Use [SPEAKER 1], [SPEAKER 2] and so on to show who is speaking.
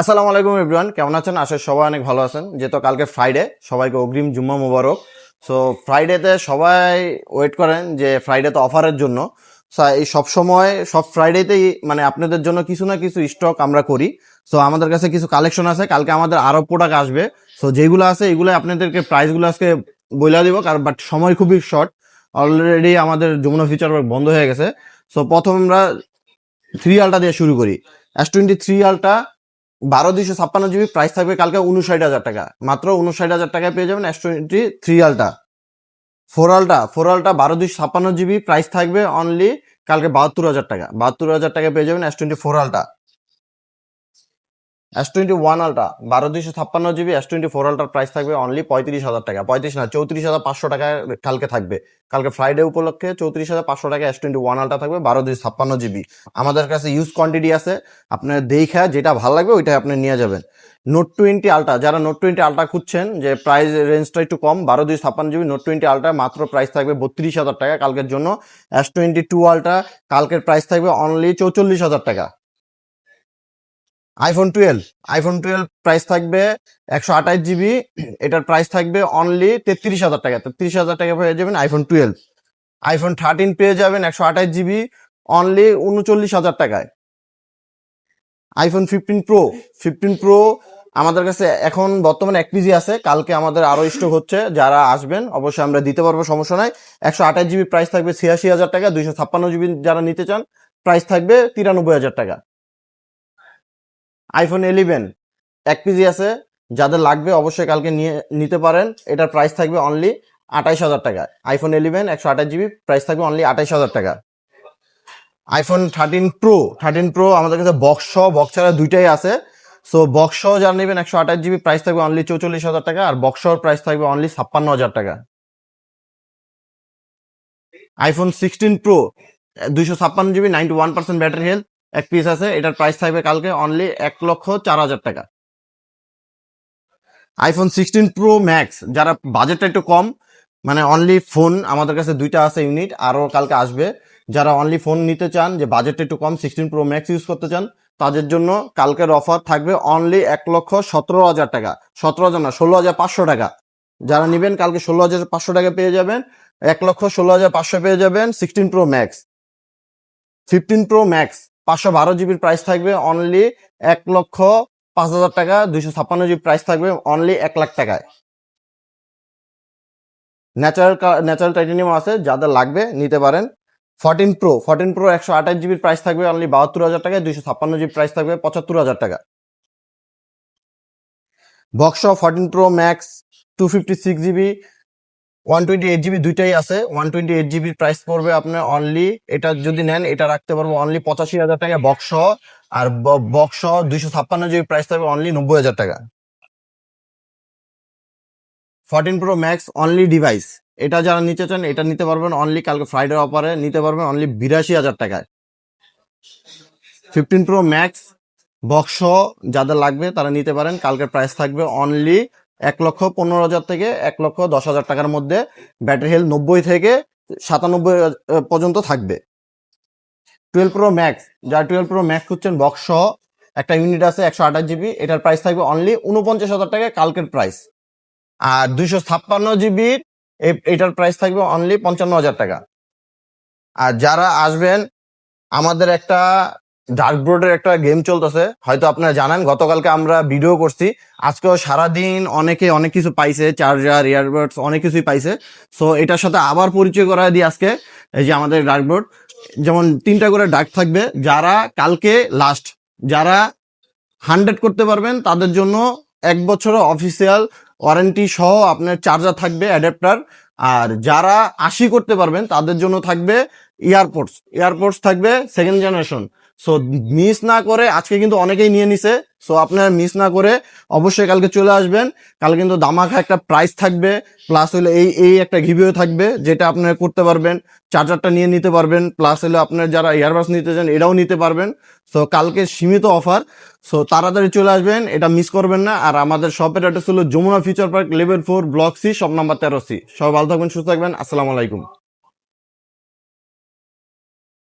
[SPEAKER 1] আসসালামু আলাইকুম এভরিওয়ান, কেমন আছেন? আশা সবাই অনেক ভালো আছেন। যেহেতু কালকে ফ্রাইডে সবাইকে অগ্রিম জুম্মা মোবারক। সো ফ্রাইডেতে সবাই ওয়েট করেন যে ফ্রাইডেতে অফারের জন্য। এই সব সময়, সব ফ্রাইডেতেই মানে আপনাদের জন্য কিছু না কিছু স্টক আমরা করি। সো আমাদের কাছে কিছু কালেকশন আছে। কালকে আমাদের আরও প্রোডাক্ট আসবে। সো যেগুলো আছে এগুলো আপনাদেরকে প্রাইসগুলো আজকে বইলা দিব। কারণ বাট সময় খুবই শর্ট অলরেডি আমাদের যমুনা ফিচার বন্ধ হয়ে গেছে। সো প্রথম আমরা থ্রি আলটা দিয়ে শুরু করি। এস টোয়েন্টি থ্রি আলটা বারো দুইশো ছাপ্পান্ন জিবি প্রাইস থাকবে কালকে উনষাট হাজার টাকা। মাত্র উনষাট হাজার টাকায় পেয়ে যাবেন S twenty three ultra four ultra four ultra বারো দুইশো ছাপ্পান্ন জিবি প্রাইস থাকবে অনলি কালকে বাহাত্তর হাজার টাকা। বাহাত্তর হাজার টাকায় পেয়ে যাবেন S twenty four ultra S twenty one ultra বারো দুইশো ছাপ্পান্ন জিবি এস টোয়েন্টি ফোর আলটার প্রাইস থাকবে অনলি পঁয়ত্রিশ হাজার টাকা। পঁয়ত্রিশ না, চৌত্রিশ হাজার পাঁচশো টাকায় কালকে থাকবে। কালকে ফ্রাইডে উপলক্ষে চৌত্রিশ হাজার পাঁচশো টাকা এস টোয়েন্টি ওয়ান আলটা থাকবে বারো দুইশো ছাপ্পান্ন জিবি আমাদের কাছে ইউজ কোয়ান্টিটি আছে আপনার দেখা যেটা ভালো লাগবে ওইটাই আপনি নিয়ে যাবেন। নোট টোয়েন্টি আলটা যারা নোট টোয়েন্টি আলটা খুঁজছেন, যে প্রাইস রেঞ্জটা একটু কম, বারো দুই ছাপ্পান্ন জিবি নোট টোয়েন্টি আলটা মাত্র প্রাইস থাকবে বত্রিশ হাজার টাকা কালকের জন্য। এস টোয়েন্টি টু আলটা কালকের প্রাইস থাকবে অনলি চৌচল্লিশ হাজার টাকা। IPhone twelve iPhone twelve price থাকবে একশো আঠাশ জিবি এটার প্রাইস থাকবে অনলি তেত্রিশ হাজার টাকা। তেত্রিশ হাজার টাকা পেয়ে যাবেন আইফোন টুয়েলভ আইফোন থার্টিন পেয়ে যাবেন একশো আঠাশ জিবি অনলি উনচল্লিশ হাজার টাকায়। IPhone fifteen pro fifteen pro আমাদের কাছে এখন বর্তমানে এক পিজি আছে। কালকে আমাদের আরও স্টক হচ্ছে। যারা আসবেন, অবশ্যই আমরা দিতে পারব, সমস্যা নাই। একশো আঠাশ জিবি প্রাইস থাকবে ছিয়াশি হাজার টাকা। দুইশো ছাপ্পান্ন জিবি যারা নিতে চান প্রাইস থাকবে তিরানব্বই হাজার টাকা। আইফোন ইলেভেন এক পিজি আছে, যাদের লাগবে অবশ্যই কালকে নিয়ে, নিতে পারেন। এটার প্রাইস থাকবে অনলি আঠাইশ হাজার টাকা। আইফোন ইলেভেন একশো আঠাশ জিবি প্রাইস থাকবে অনলি আঠাইশ হাজার টাকা। IPhone thirteen pro thirteen pro আমাদের কাছে বক্স বক্স ছাড়া দুইটাই আছে। সো বক্স সহ যারা নেবেন একশো আঠাশ জিবি প্রাইস থাকবে অনলি চৌচল্লিশ হাজার টাকা আর বক্স প্রাইস থাকবে অনলি ছাপ্পান্ন হাজার টাকা। আইফোন সিক্সটিন প্রো দুইশো ছাপ্পান্ন GB ninety one percent battery health এক পিস আছে, এটার প্রাইস থাকবে কালকে অনলি এক লক্ষ চার হাজার টাকা। আইফোন সিক্সটিন প্রো ম্যাক্স যারা বাজেটটা একটু কম মানে অনলি ফোন আমাদের কাছে দুইটা আছে ইউনিট আরও কালকে আসবে। যারা অনলি ফোন নিতে চান, যে বাজেটটা একটু কম সিক্সটিন প্রো ম্যাক্স ইউজ করতে চান, তাদের জন্য কালকের অফার থাকবে অনলি এক লক্ষ সতেরো হাজার টাকা। সতেরো হাজার না, ষোলো হাজার পাঁচশো টাকা। যারা নেবেন, কালকে ষোলো হাজার পাঁচশো টাকা পেয়ে যাবেন, এক লক্ষ ষোলো হাজার পাঁচশো পেয়ে যাবেন sixteen pro max fifteen pro max পাঁচশো বারো জিবির প্রাইস থাকবে অনলি এক লক্ষ পাঁচ হাজার টাকা, দুইশো ছাপ্পান্ন জিবি প্রাইস থাকবে অনলি এক লাখ টাকায়। ন্যাচারাল ন্যাচারাল টাইটেনিয়াম আছে, যাদের লাগবে নিতে পারেন। ফর্টিন প্রো ফর্টিন প্রো একশো আঠাশ জিবির প্রাইস থাকবে অনলি বাহাত্তর হাজার টাকা দুইশো ছাপ্পান্ন জিবি প্রাইস থাকবে পঁচাত্তর হাজার টাকা। Box fourteen pro max two fifty six GB one twenty eight GB দুইটাই আছে। ওয়ান টোয়েন্টি এইট জিবির প্রাইস পড়বে আপনার অনলি এটা যদি নেন, এটা রাখতে পারব অনলি পঁচাশি হাজার টাকা বক্স আর বক্স দুইশো ছাপ্পান্ন জিবি প্রাইস থাকবে অনলি নব্বই হাজার টাকা। Fourteen pro max only device এটা যারা নিতে চান, এটা নিতে পারবেন অনলি কালকে ফ্রাইডে অফারে নিতে পারবেন অনলি বিরাশি হাজার টাকায়। ফিফটিন প্রো ম্যাক্স বক্স যাদের লাগবে তারা নিতে পারেন, কালকের প্রাইস থাকবে অনলি এক লক্ষ পনেরো হাজার থেকে এক লক্ষ দশ হাজার টাকার মধ্যে ব্যাটারি হেলথ নব্বই থেকে সাতানব্বই পর্যন্ত থাকবে। টুয়েলভ প্রো ম্যাক্স যারা টুয়েলভ প্রো ম্যাক্স খুঁজছেন বক্স সহ একটা ইউনিট আছে একশো আঠাশ জিবি এটার প্রাইস থাকবে অনলি উনপঞ্চাশ হাজার টাকা কালকের প্রাইস আর দুইশো ছাপ্পান্ন জিবির এটার প্রাইস থাকবে অনলি পঞ্চান্ন হাজার টাকা। আর যারা আসবেন, আমাদের একটা ডার্ক বোর্ডের একটা গেম চলতেছে। হয়তো আপনারা জানেন, গতকালকে আমরা ভিডিও করছি। আজকেও সারাদিন অনেকে অনেক কিছু পাইছে চার্জার ইয়ারবাডস অনেক কিছুই পাইছে। সো এটার সাথে আবার পরিচয় করা দিই আজকে, এই যে আমাদের ডার্ক বোর্ড যেমন তিনটা করে ডার্ক থাকবে, যারা কালকে লাস্ট যারা হান্ড্রেড করতে পারবেন, তাদের জন্য এক বছরের অফিসিয়াল ওয়ারেন্টি সহ আপনার চার্জার থাকবে অ্যাডাপ্টার আর যারা আশি করতে পারবেন, তাদের জন্য থাকবে এয়ারপোর্টস এয়ারপোর্টস থাকবে সেকেন্ড জেনারেশন সো মিস না করে আজকে কিন্তু অনেকেই নিয়ে নিছে। সো আপনারা মিস না করে অবশ্যই কালকে চলে আসবেন। কাল কিন্তু দামাখা একটা প্রাইস থাকবে। প্লাস হলো এই এই একটা ঘিবিও থাকবে, যেটা আপনারা করতে পারবেন। চার্জারটা নিয়ে নিতে পারবেন। প্লাস হলো আপনার যারা ইয়ারবাস নিতে চান এটাও নিতে পারবেন। সো কালকে সীমিত অফার সো তাড়াতাড়ি চলে আসবেন, এটা মিস করবেন না। আর আমাদের শপের অ্যাড্রেস হলো Jamuna future park level four block C shop number তেরো সি সবাই ভালো থাকবেন, সুস্থ থাকবেন। আসসালামু আলাইকুম।